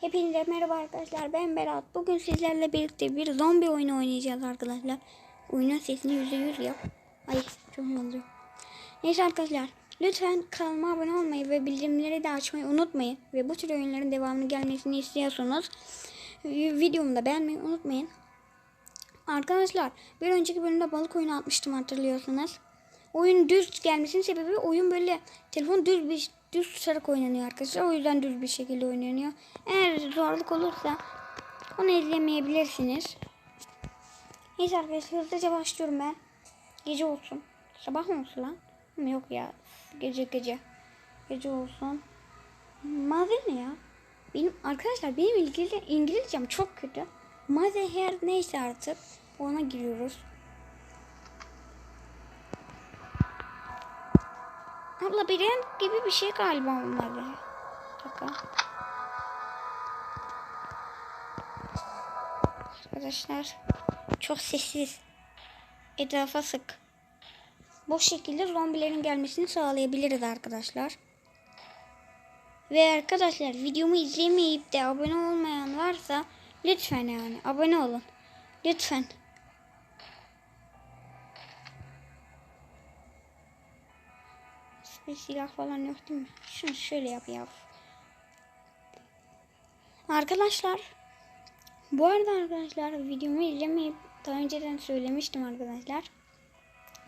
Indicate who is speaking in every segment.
Speaker 1: Hepinize merhaba arkadaşlar ben Berat. Bugün sizlerle birlikte bir zombi oyunu oynayacağız arkadaşlar. Oyunun sesini yüzde yüz yap. Ay çok oluyor. Neyse arkadaşlar lütfen kanalıma abone olmayı ve bildirimleri de açmayı unutmayın. Ve bu tür oyunların devamını gelmesini istiyorsanız videomu da beğenmeyi unutmayın. Arkadaşlar bir önceki bölümde balık oyunu atmıştım hatırlıyorsanız. Oyun düz gelmesinin sebebi oyun böyle telefon düz bir düz tutarak oynanıyor arkadaşlar. O yüzden düz bir şekilde oynanıyor. Eğer zorluk olursa onu izlemeyebilirsiniz. Neyse arkadaşlar hızlıca başlıyorum ben. Gece olsun. Sabah mı olsun lan? Hı, Yok ya. Gece gece. Gece olsun. Mother ne ya? Benim arkadaşlar benim İngilizce, İngilizcem çok kötü. Mother her neyse artık ona giriyoruz. Labirent gibi bir şey galiba onları. Arkadaşlar çok sessiz. Etrafa sık. Bu şekilde zombilerin gelmesini sağlayabiliriz arkadaşlar. Ve arkadaşlar videomu izlemeyip de abone olmayan varsa lütfen yani abone olun. Lütfen. Bir silah falan yok değil mi? Şunu şöyle yap ya. Arkadaşlar bu arada arkadaşlar videomu izlemeyip daha önceden söylemiştim arkadaşlar.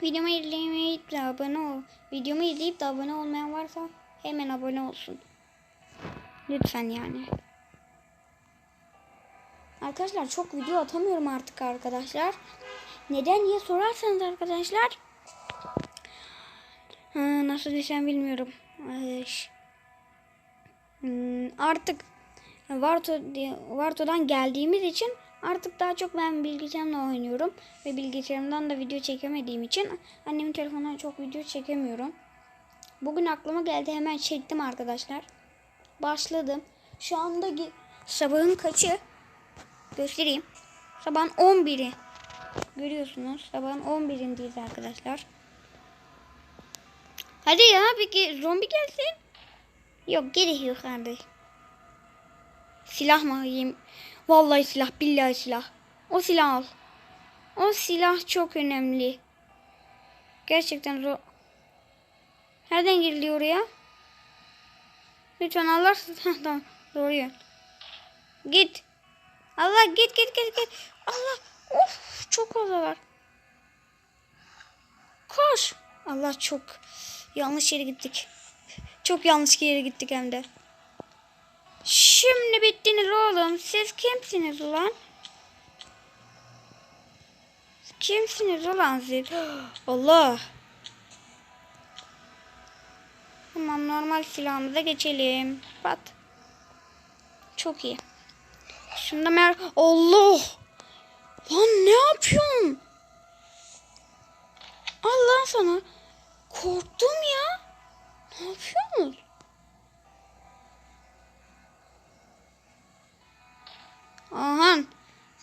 Speaker 1: Videomu izlemeyip de abone ol. Videomu izleyip de abone olmayan varsa hemen abone olsun. Lütfen yani. Arkadaşlar çok video atamıyorum artık arkadaşlar. Neden diye sorarsanız arkadaşlar Ha, nasıl desem bilmiyorum. Hmm, artık Varto Varto'dan geldiğimiz için artık daha çok ben bilgisayarımla oynuyorum ve bilgisayarımdan da video çekemediğim için annemin telefonuna çok video çekemiyorum. Bugün aklıma geldi hemen çektim arkadaşlar. Başladım. Şu anda sabahın kaçı? Göstereyim. Sabahın 11'i. Görüyorsunuz. Sabahın 11'indeyiz arkadaşlar. Hadi ya peki zombi gelsin. Yok gerek yok abi. Silah mı alayım? Vallahi silah billahi silah. O silah al. O silah çok önemli. Gerçekten zor. Nereden giriliyor oraya? Lütfen Heh, tamam doğru yön. Git. Allah git git git git. Allah of çok fazlalar. Koş. Allah çok yanlış yere gittik. Çok yanlış yere gittik hem de. Şimdi bittiniz oğlum. Siz kimsiniz ulan? Kimsiniz ulan siz? Allah. Tamam normal silahımıza geçelim. Pat. Çok iyi. Şunda mer... Allah! Lan ne yapıyorsun? Allah sana. Korktum ya. Ne yapıyorsunuz? Aha.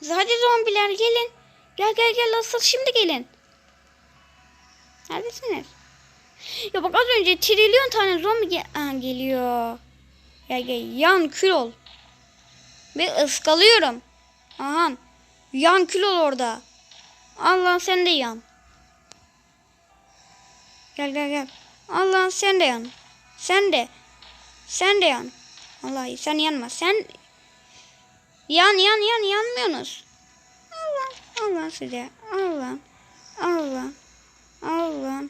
Speaker 1: Hadi zombiler gelin. Gel gel gel asıl şimdi gelin. Neredesiniz? Ya bak az önce trilyon tane zombi gel Aha, geliyor. Gel gel yan kül ol. Ve ıskalıyorum. Aha. Yan kül ol orada. Allah sen de yan. Gel gel gel. Allah sen de yan. Sen de. Sen de yan. Vallahi sen yanma. Sen yan yan yan yanmıyorsunuz. Allah Allah size. Allah. Allah. Allah.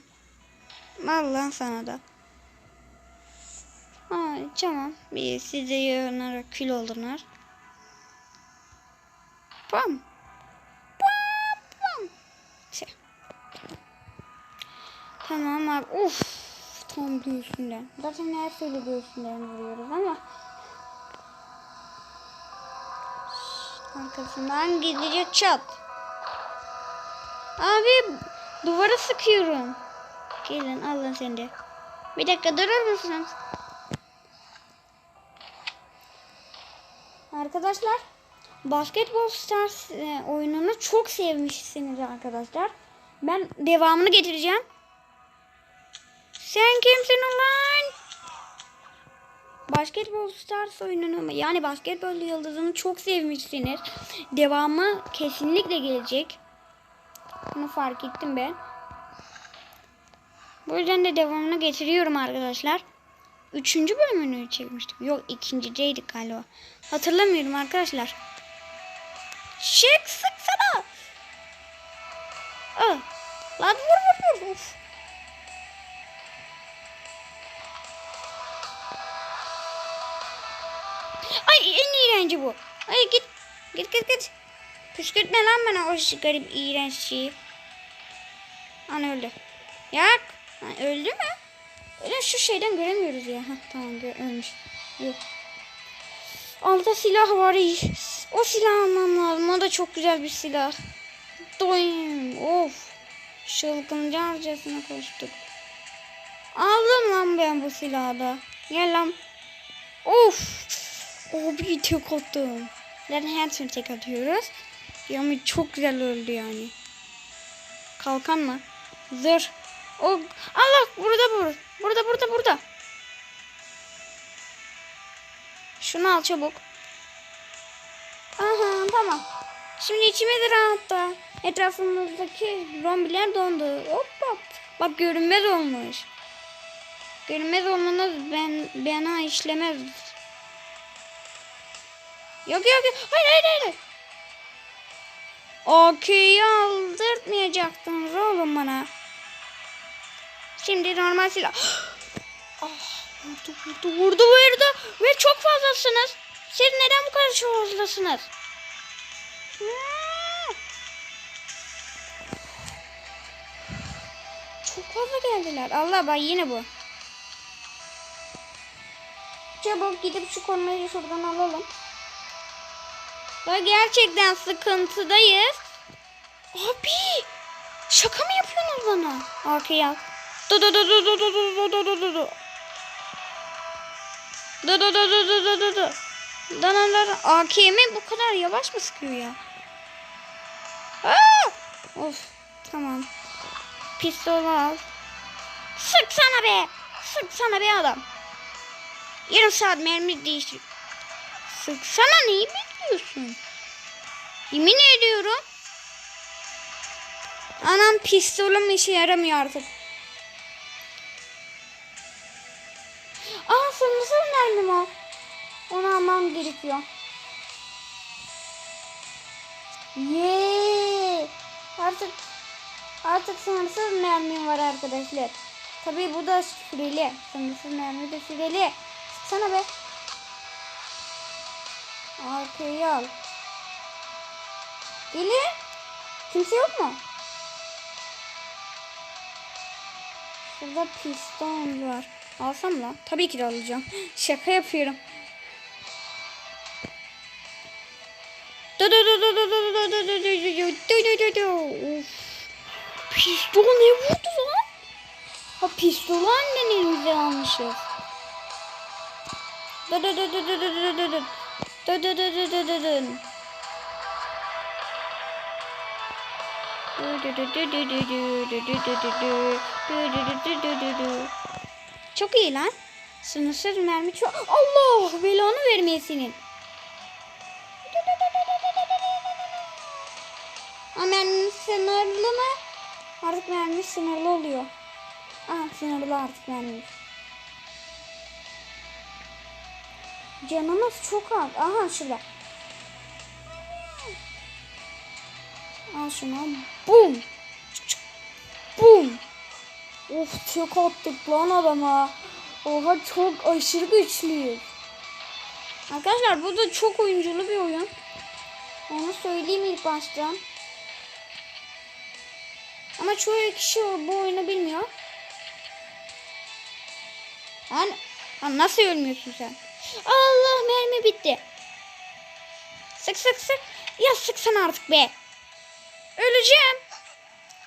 Speaker 1: Allah sana da. Ay tamam. Bir size yanarak kül oldular. Pam. Tamam abi. Uf. Tam göğsünden. Zaten her türlü göğsünden vuruyoruz ama. Arkasından gidince çat. Abi duvara sıkıyorum. Gelin alın sen de. Bir dakika durur musunuz? Arkadaşlar Basketball Stars e, oyununu çok sevmişsiniz arkadaşlar. Ben devamını getireceğim. Sen kimsin ulan? Basketbol Stars oyununu yani basketbol yıldızını çok sevmişsiniz. Devamı kesinlikle gelecek. Bunu fark ettim ben. Bu yüzden de devamını getiriyorum arkadaşlar. Üçüncü bölümünü çekmiştik. Yok ikincideydik galiba. Hatırlamıyorum arkadaşlar. Çık sıksana. Aa, lan vur vur vur. Of. Ay en iğrenci bu. Ay git. Git git git. Püskürtme lan bana o garip iğrenç şeyi. An öldü. Yak. Ha, öldü mü? Öyle şu şeyden göremiyoruz ya. Heh, tamam gö- ölmüş. Yok. Altta silah var. O silah almam lazım. O da çok güzel bir silah. Doyum. Of. Çılgıncarcasına koştuk. Aldım lan ben bu silahı da. Gel lan. Of. Abi tek attım. Zaten türlü tek atıyoruz. Yani çok güzel öldü yani. Kalkan mı? Zırh. O Allah burada bur. Burada burada burada. Şunu al çabuk. Aha tamam. Şimdi içimiz rahatta. Etrafımızdaki zombiler dondu. Hop hop. Bak görünmez olmuş. Görünmez olmanız ben bana işlemez. Yok yok yok. Hayır hayır hayır. Okey aldırtmayacaktınız oğlum bana. Şimdi normal silah. ah, vurdu vurdu vurdu vurdu. Ve çok fazlasınız. Siz neden bu kadar çok fazlasınız? Hmm. Çok fazla geldiler. Allah bak yine bu. Çabuk gidip şu konuyu şuradan alalım. Bak gerçekten sıkıntıdayız. Abi şaka mı yapıyorsunuz bana? Arkaya. Du du du du du du du du du du du. Du du du du du du du du. Danalar AKM bu kadar yavaş mı sıkıyor ya? Aa! Of tamam. Pistol al. Sık sana be. Sık sana be adam. Yarım saat mermi değiştir. Sıksana neyi bekliyorsun? Yemin ediyorum. Anam pistolüm işe yaramıyor artık. Aa sınırsız mermi var. Onu almam gerekiyor. Yeee. Artık artık sınırsız mermim var arkadaşlar. Tabii bu da süreli. Sınırsız mermi de süreli. Sana be. Arkayı al. Deli. Kimse yok mu? Şurada piston var. Alsam lan. Tabii ki de alacağım. Şaka yapıyorum. Pistol ne vurdu lan? Ha pistolu annen elimize almışız. Dön dön dön dön dön dön dön. Çok iyi lan. Sınırsız mermi çok... Allah belanı vermeye senin. Ama mermi sınırlı mı? Artık mermi sınırlı oluyor. Aa sınırlı artık mermi. Canımız çok az. Aha şurada. Al şunu. Bum. Bum. Of tek attık lan adama. Oha çok aşırı güçlüyüz. Arkadaşlar bu da çok oyunculu bir oyun. Onu söyleyeyim ilk baştan. Ama çoğu kişi bu oyunu bilmiyor. Lan, lan nasıl ölmüyorsun sen? Allah mermi bitti. Sık sık sık. Ya sıksana artık be. Öleceğim.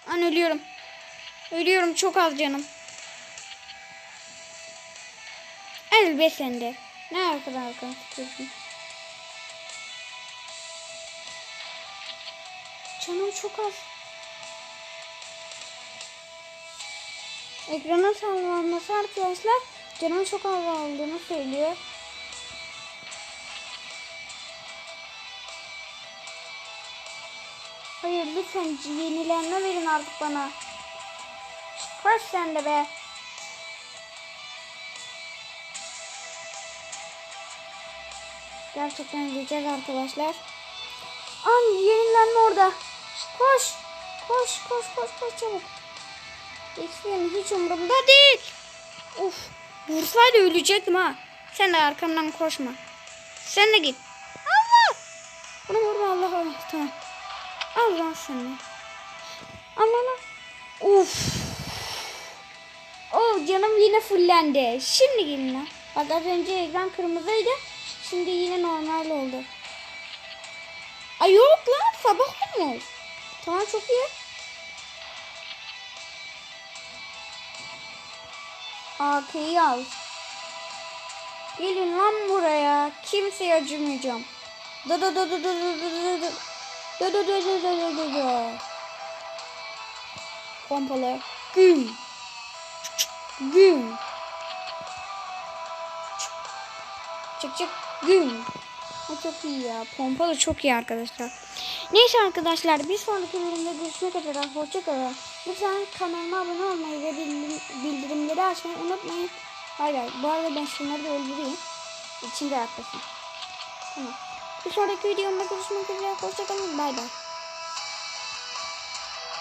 Speaker 1: An ölüyorum. Ölüyorum çok az canım. El be sen de. Ne arkadan arkadan sıkıyorsun? Canım çok az. Ekrana sallanması arkadaşlar canım çok az aldığını söylüyor. Hayır lütfen yenilenme verin artık bana. Koş sen de be. Gerçekten yiyeceğiz arkadaşlar. An yenilenme orada. Koş. Koş koş koş koş çabuk. Xp'nin hiç umurumda değil. Uf. Vursaydı ölecektim ha. Sen de arkamdan koşma. Sen de git. Allah. Bunu vurma Allah Allah. Tamam. Al lan sen de. Allah Allah. Uf. Oh canım yine fullendi. Şimdi lan. Bak az önce ekran kırmızıydı. Şimdi yine normal oldu. Ay yok lan sabah olmuş. Tamam çok iyi. AK'yi al. Gelin lan buraya. Kimseye acımayacağım. Da da da da da da da da da da da da da da da. Pompalı. Güm. Güm. Çık çık. Güm. O çok iyi ya. Pompalı çok iyi arkadaşlar. Neyse arkadaşlar bir sonraki bölümde görüşmek üzere. Hoşçakalın. Lütfen kanalıma abone olmayı ve bildirim- bildirimleri açmayı unutmayın. Hayır hayır. Bu arada ben şunları da öldüreyim. İçinde yaklaşın. Tamam. Bir sonraki videomda görüşmek üzere. Hoşçakalın. Bay bay.